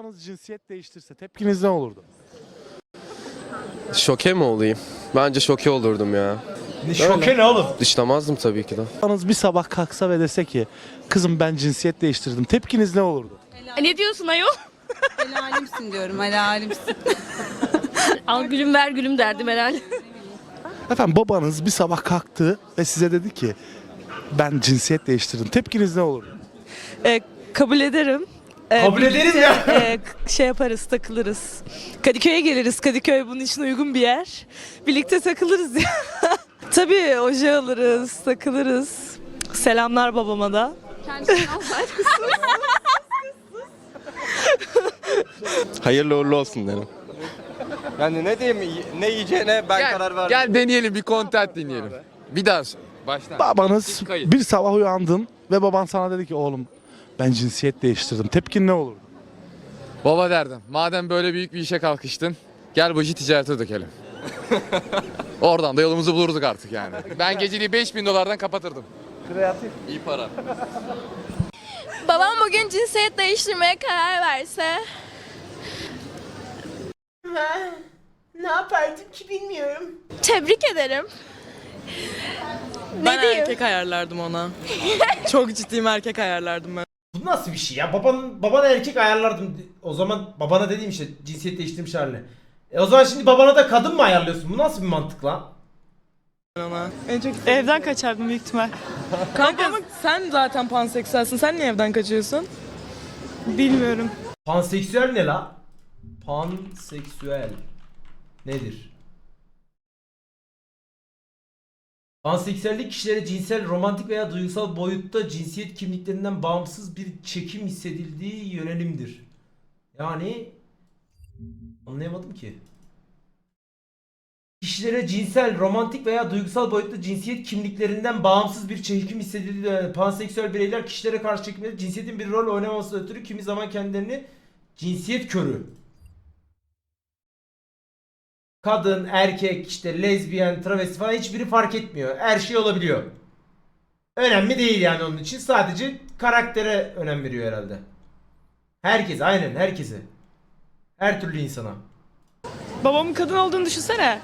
Babanız cinsiyet değiştirse tepkiniz ne olurdu? Şoke mi olayım? Bence şoke olurdum ya. Ne şoke ne oğlum? Dışlamazdım tabii ki de. Babanız bir sabah kalksa ve dese ki kızım ben cinsiyet değiştirdim. Tepkiniz ne olurdu? Ay, Ne diyorsun ayol? Helalimsin diyorum, helalimsin. Al gülüm ver gülüm derdim herhalde. Efendim babanız bir sabah kalktı ve size dedi ki ben cinsiyet değiştirdim. Tepkiniz ne olurdu? E, kabul ederim. E, Kabul ederiz ya. e, şey yaparız, takılırız. Kadıköy'e geliriz. Kadıköy bunun için uygun bir yer. Birlikte takılırız ya. Tabii oje alırız, takılırız. Selamlar babama da. Hayırlı uğurlu olsun derim. Yani ne diyeyim ne yiyeceğine ben karar verdim. Gel deneyelim bir content dinleyelim. Bir daha sor. Baştan. Babanız kayıt. bir sabah uyandın ve baban sana dedi ki oğlum ben cinsiyet değiştirdim. Tepkin ne olurdu? Baba derdim. Madem böyle büyük bir işe kalkıştın. Gel bu işi ticarete dökelim. Oradan da yolumuzu bulurduk artık yani. Ben geceliği 5000 dolardan kapatırdım. İyi para. Babam bugün cinsiyet değiştirmeye karar verse. Ne yapardım ki bilmiyorum. Tebrik ederim. Ben ne diyeyim? erkek ayarlardım ona. Çok ciddiyim erkek ayarlardım ben. Bu nasıl bir şey ya? Baban, babana erkek ayarlardım. O zaman babana dediğim işte cinsiyet değiştirmiş haline. E o zaman şimdi babana da kadın mı ayarlıyorsun? Bu nasıl bir mantık lan? En çok evden kaçardım büyük ihtimal. Kanka sen zaten panseksüelsin. Sen niye evden kaçıyorsun? Bilmiyorum. Panseksüel ne la? Panseksüel nedir? Panseksüellik kişilere cinsel, romantik veya duygusal boyutta cinsiyet kimliklerinden bağımsız bir çekim hissedildiği yönelimdir. Yani anlayamadım ki. Kişilere cinsel, romantik veya duygusal boyutta cinsiyet kimliklerinden bağımsız bir çekim hissedildiği dönemde panseksüel bireyler kişilere karşı çekimde cinsiyetin bir rol oynaması ötürü kimi zaman kendilerini cinsiyet körü kadın, erkek, işte lezbiyen, travesti falan hiçbiri fark etmiyor. Her şey olabiliyor. Önemli değil yani onun için. Sadece karaktere önem veriyor herhalde. Herkes, aynen herkese. Her türlü insana. Babamın kadın olduğunu düşünsene.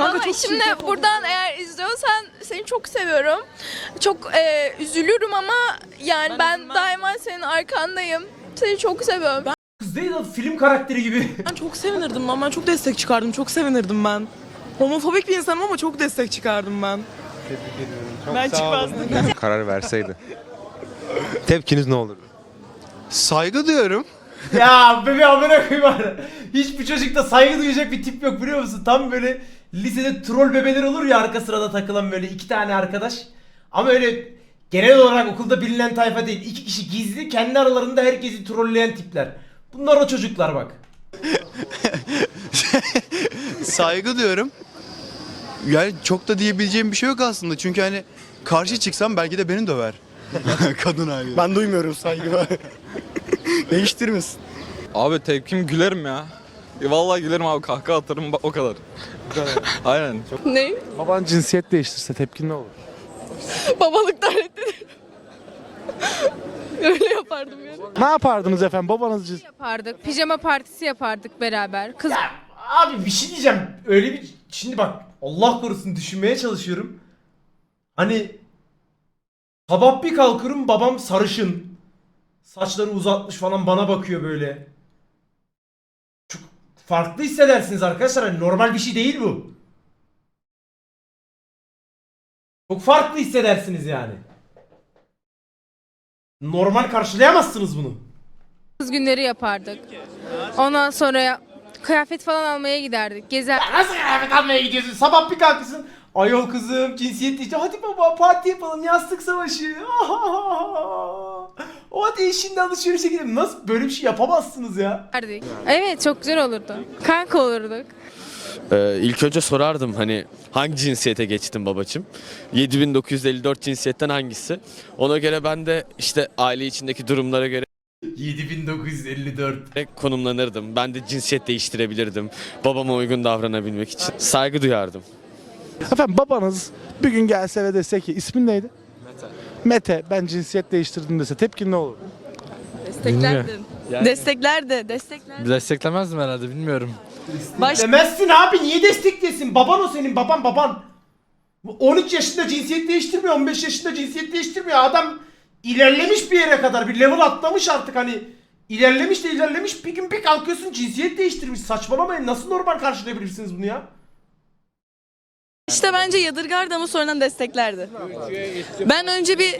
Baba, şimdi buradan eğer izliyorsan seni çok seviyorum. Çok e, üzülürüm ama yani Ben ben, daima senin arkandayım. Seni çok seviyorum. Kız değil lan film karakteri gibi. Ben çok sevinirdim ben. Ben çok destek çıkardım. Çok sevinirdim ben. Homofobik bir insanım ama çok destek çıkardım ben. ben çıkmazdım. Karar verseydi. Tepkiniz ne olurdu? Saygı duyuyorum. ya bebe amına koyayım var. Hiçbir çocukta saygı duyacak bir tip yok biliyor musun? Tam böyle lisede troll bebeler olur ya arka sırada takılan böyle iki tane arkadaş. Ama öyle genel olarak okulda bilinen tayfa değil. İki kişi gizli kendi aralarında herkesi trolleyen tipler. Bunlar o çocuklar bak. saygı duyuyorum. Yani çok da diyebileceğim bir şey yok aslında. Çünkü hani karşı çıksam belki de beni döver. Kadın abi. Ben duymuyorum saygı. Değiştirmesin. Abi tepkim gülerim ya. E, Vallahi gülerim abi kahkaha atarım o kadar. Aynen. Ne? Baban cinsiyet değiştirse tepkin ne olur? Babalıktan reddederim. Öyle yapardım yani. Ne yapardınız efendim? Babanız cins- yapardık, pijama partisi yapardık beraber. Kız Ya abi bir şey diyeceğim. Öyle bir şimdi bak Allah korusun düşünmeye çalışıyorum. Hani sabah bir kalkıyorum babam sarışın. Saçları uzatmış falan bana bakıyor böyle. Çok farklı hissedersiniz arkadaşlar. Hani normal bir şey değil bu. Çok farklı hissedersiniz yani. Normal karşılayamazsınız bunu. kız günleri yapardık. Ondan sonra kıyafet falan almaya giderdik. Gezer Ya Nasıl kıyafet almaya gidiyorsun? Sabah bir kalkıyorsun. Ayol kızım cinsiyet değişti. Hadi baba parti yapalım yastık savaşı. o hadi şimdi alışverişe gidelim. Nasıl böyle bir şey yapamazsınız ya?dik. Evet çok güzel olurdu. Kanka olurduk. Ee, ilk önce sorardım hani hangi cinsiyete geçtin babacım? 7954 cinsiyetten hangisi? Ona göre ben de işte aile içindeki durumlara göre 7954. konumlanırdım. Ben de cinsiyet değiştirebilirdim. Babama uygun davranabilmek için. Saygı duyardım. Efendim babanız bir gün gelse ve dese ki ismin neydi? Mete. Mete ben cinsiyet değiştirdim dese tepkin ne olur? Desteklerdim. Desteklerdi, destekler. Desteklemezdim herhalde bilmiyorum. Baş... Demezsin abi niye desteklesin? Baban o senin baban baban. Bu 13 yaşında cinsiyet değiştirmiyor, 15 yaşında cinsiyet değiştirmiyor. Adam ilerlemiş bir yere kadar bir level atlamış artık hani. ilerlemiş de ilerlemiş bir gün bir kalkıyorsun cinsiyet değiştirmiş. Saçmalamayın nasıl normal karşılayabilirsiniz bunu ya? İşte bence yadırgardı ama sonradan desteklerdi. Ben önce bir...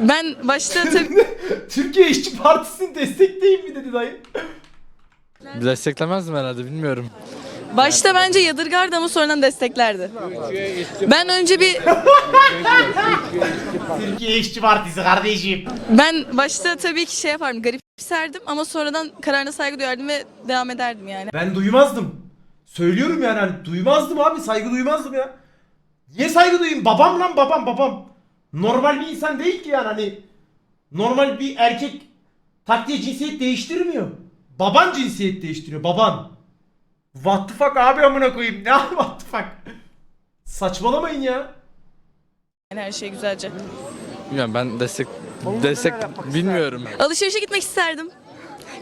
Ben başta tabii... Türkiye İşçi Partisi'ni destekleyin mi dedi dayı. Desteklemezdim herhalde bilmiyorum. Başta bence yadırgardı ama sonradan desteklerdi. Ben önce bir... Türkiye İşçi Partisi kardeşim. Ben başta tabii ki şey yapardım, garipserdim ama sonradan kararına saygı duyardım ve devam ederdim yani. Ben duymazdım. Söylüyorum yani hani duymazdım abi saygı duymazdım ya. Niye saygı duyayım? Babam lan babam babam. Normal bir insan değil ki yani hani. Normal bir erkek tak diye cinsiyet değiştirmiyor. Baban cinsiyet değiştiriyor baban. What the fuck abi amına koyayım. Ne abi what the fuck. Saçmalamayın ya. Yani her şey güzelce. Bilmiyorum ben destek destek bilmiyorum. Alışverişe gitmek isterdim.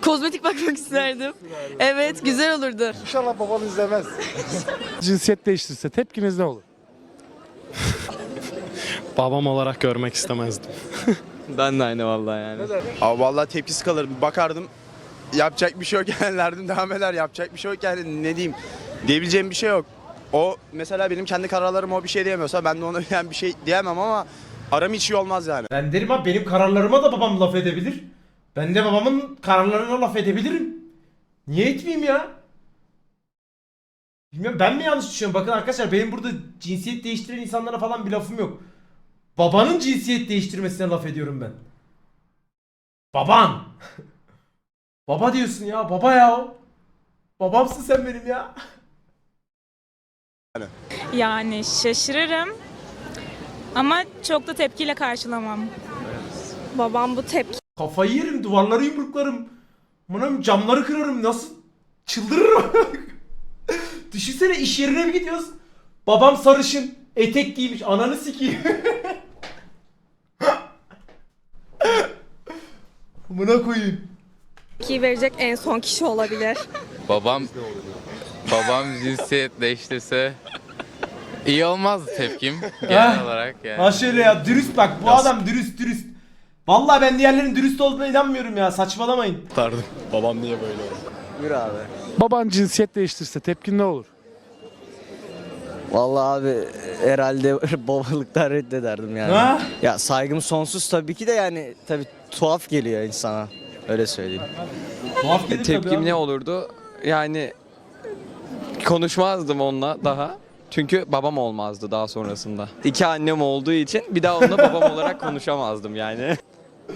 Kozmetik bakmak isterdim. Evet, güzel olurdu. Cinsiyet değiştirse tepkiniz ne olur? Babam olarak görmek istemezdim. Ben de aynı vallahi yani. Abi vallahi tepkisi kalırım. Bakardım. Yapacak bir şey yok yani derdim devam eder. Yapacak bir şey yok yani ne diyeyim. Diyebileceğim bir şey yok. O mesela benim kendi kararlarım o bir şey diyemiyorsa ben de ona yani bir şey diyemem ama aram hiç iyi olmaz yani. Ben derim abi benim kararlarıma da babam laf edebilir. Ben de babamın kararlarına laf edebilirim. Niye etmeyeyim ya? Bilmiyorum ben mi yanlış düşünüyorum? Bakın arkadaşlar benim burada cinsiyet değiştiren insanlara falan bir lafım yok. Babanın cinsiyet değiştirmesine laf ediyorum ben. Baban. baba diyorsun ya baba ya. Babamsın sen benim ya. Yani şaşırırım ama çok da tepkiyle karşılamam. Babam bu tepki Kafayı yerim duvarları yumruklarım. Bunun camları kırarım nasıl çıldırırım. Düşünsene iş yerine bir gidiyoruz. Babam sarışın etek giymiş ananı sikeyim. Buna koyayım. Verecek en son kişi olabilir. Babam babam cinsiyet değiştirse iyi olmazdı tepkim genel olarak yani. Ha şöyle ya dürüst bak bu adam dürüst dürüst. Vallahi ben diğerlerinin dürüst olduğuna inanmıyorum ya saçmalamayın. Tutardım. Babam niye böyle oldu? Baban cinsiyet değiştirse tepkin ne olur? Vallahi abi herhalde babalıktan reddederdim yani. Ha? Ya saygım sonsuz tabii ki de yani tabii tuhaf geliyor insana. Öyle söyleyeyim. Tuhaf gelir tabii Tepkim abi. ne olurdu? Yani konuşmazdım onunla daha. Çünkü babam olmazdı daha sonrasında. İki annem olduğu için bir daha onunla babam olarak konuşamazdım yani.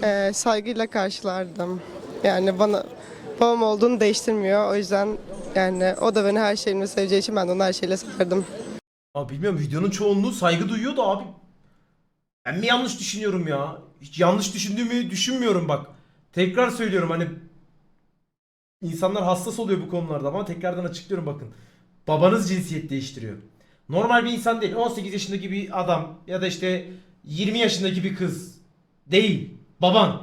Ee, saygıyla karşılardım. Yani bana babam olduğunu değiştirmiyor. O yüzden yani o da beni her şeyimle seveceği için ben de onu her şeyle severdim. Abi bilmiyorum videonun çoğunluğu saygı duyuyor da abi. Ben mi yanlış düşünüyorum ya? Hiç yanlış düşündüğümü düşünmüyorum bak. Tekrar söylüyorum hani insanlar hassas oluyor bu konularda ama tekrardan açıklıyorum bakın. Babanız cinsiyet değiştiriyor. Normal bir insan değil. 18 yaşındaki bir adam ya da işte 20 yaşındaki bir kız değil. Baban.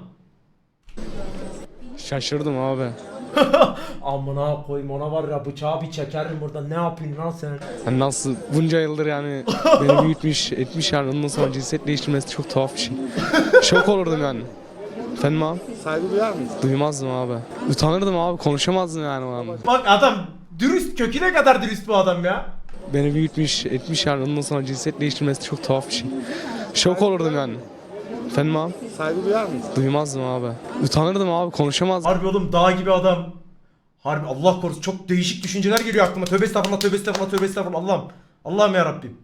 Şaşırdım abi. Amına koyayım ona var ya bıçağı bir çekerim burada ne yapayım lan sen? Hani nasıl bunca yıldır yani beni büyütmüş, etmiş yani ondan sonra cinsiyet değiştirmesi çok tuhaf bir şey. Şok olurdum yani. Efendim abi? Saygı duyar mıyız? Duymazdım abi. Utanırdım abi, konuşamazdım yani o an. Bak adam dürüst köküne kadar dürüst bu adam ya. Beni büyütmüş, etmiş yani ondan sonra cinsiyet değiştirmesi çok tuhaf bir şey. Şok olurdum yani. Efendim abi? Saygı duyar mıyız? Duymazdım abi. Utanırdım abi, konuşamazdım. Harbi oğlum dağ gibi adam. Harbi Allah korusun çok değişik düşünceler geliyor aklıma. Tövbe estağfurullah tövbe estağfurullah tövbe estağfurullah Allah'ım. Allah'ım ya Rabbim.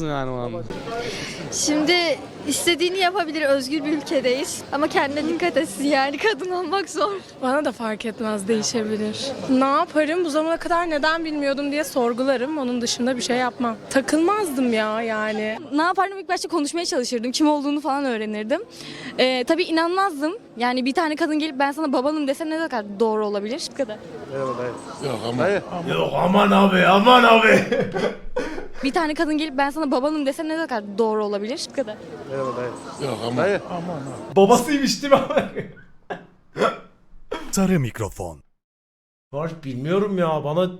Yani o. Şimdi istediğini yapabilir özgür bir ülkedeyiz. Ama kendine dikkat etsin yani kadın olmak zor. Bana da fark etmez değişebilir. Ne yaparım bu zamana kadar neden bilmiyordum diye sorgularım. Onun dışında bir şey yapmam. Takılmazdım ya yani. Ne yapardım ilk başta konuşmaya çalışırdım. Kim olduğunu falan öğrenirdim. Ee, tabii inanmazdım. Yani bir tane kadın gelip ben sana babanım dese ne kadar doğru olabilir? Bu kadar. Yok aman abi aman abi. Bir tane kadın gelip ben sana babanım dese ne kadar doğru olabilir? Bu kadar. Babasıymış değil mi? Sarı mikrofon. Barış bilmiyorum ya bana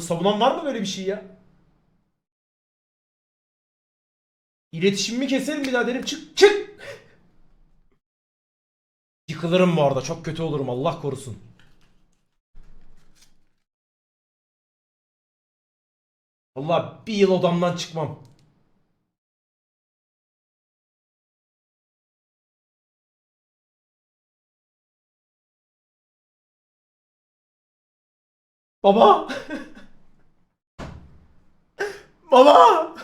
savunan var mı böyle bir şey ya? İletişimimi keselim bir daha derim çık çık. Yıkılırım bu arada çok kötü olurum Allah korusun. Allah bir yıl odamdan çıkmam. Baba. Baba.